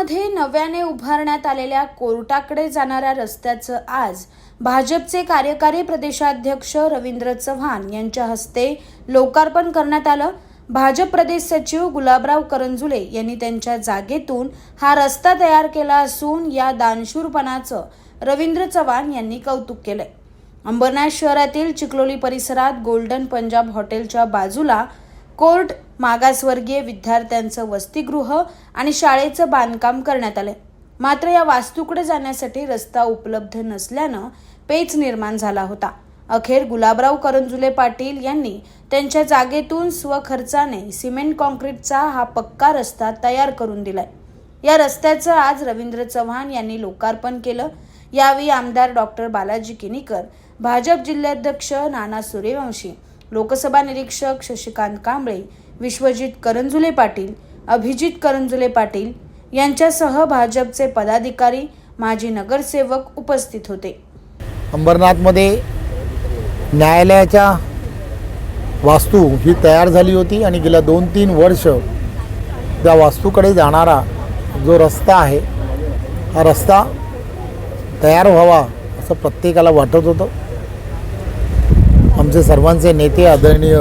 मध्ये नव्याने उभारण्यात आलेल्या कोर्टाकडे जाणाऱ्या रस्त्याचं आज भाजपचे कार्यकारी प्रदेशाध्यक्ष रवींद्र चव्हाण यांच्या हस्ते लोकार्पण करण्यात आलं. भाजप प्रदेश सचिव गुलाबराव करंजुले यांनी त्यांच्या जागेतून हा रस्ता तयार केला असून या दानशूरपणाचं रवींद्र चव्हाण यांनी कौतुक केलंय. अंबरनाथ शहरातील चिखलोली परिसरात गोल्डन पंजाब हॉटेलच्या बाजूला कोर्ट मागासवर्गीय विद्यार्थ्यांचं वसतिगृह आणि शाळेचं बांधकाम करण्यात आलंय. मात्र या वास्तूकडे जाण्यासाठी रस्ता उपलब्ध नसल्यानं पेच निर्माण झाला होता. अखेर गुलाबराव करंजुले पाटील यांनी त्यांच्या जागेतून स्वखर्चाने सिमेंट कॉन्क्रीटचा हा पक्का रस्ता तयार करून दिलाय. या रस्त्याचं आज रवींद्र चव्हाण यांनी लोकार्पण केलं. यावेळी आमदार डॉक्टर बालाजी किनीकर भाजप जिल्हाध्यक्ष नाना सूर्यवंशी लोकसभा निरीक्षक शशिकांत कांबळे विश्वजित करंजुले पाटील अभिजित करंजुले पाटील यांच्यासह भाजपचे पदाधिकारी माजी नगरसेवक उपस्थित होते. अंबरनाथमध्ये न्यायालयाच्या वास्तू ही तयार झाली होती आणि गेल्या दोन तीन वर्ष त्या वास्तूकडे जाणारा जो रस्ता आहे हा रस्ता तयार व्हावा असं प्रत्येकाला वाटत होतं. आमचे सर्वांचे नेते आदरणीय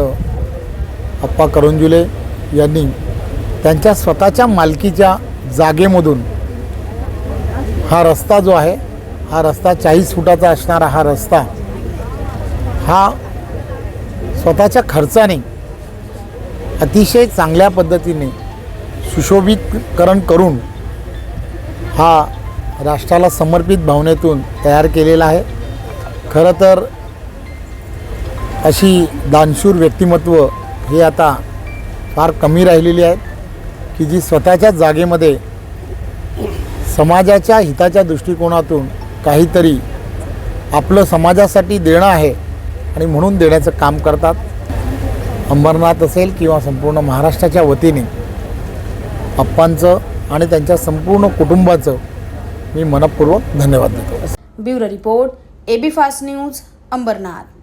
अप्पा करंजुले यांनी त्यांच्या स्वतःच्या मालकीच्या जागेमधून हा रस्ता जो आहे हा रस्ता चाळीस फुटाचा असणारा हा रस्ता हा स्वतःच्या खर्चाने अतिशय चांगल्या पद्धतीने सुशोभीकरण करून हा राष्ट्राला समर्पित भावनेतून तयार केलेला आहे. खरं तर अशी दानशूर व्यक्तिमत्व हे आता फार कमी राहिलेली आहेत की जी स्वतःच्या जागेमध्ये समाजाच्या हिताच्या दृष्टिकोनातून काहीतरी आपलं समाजासाठी देणं आहे आणि म्हणून देण्याचं काम करतात. अंबरनाथ असेल किंवा संपूर्ण महाराष्ट्राच्या वतीने अप्पांचं आणि त्यांच्या संपूर्ण कुटुंबाचं मी मनपूर्वक धन्यवाद देतो. Bureau report AB fast news Ambernath.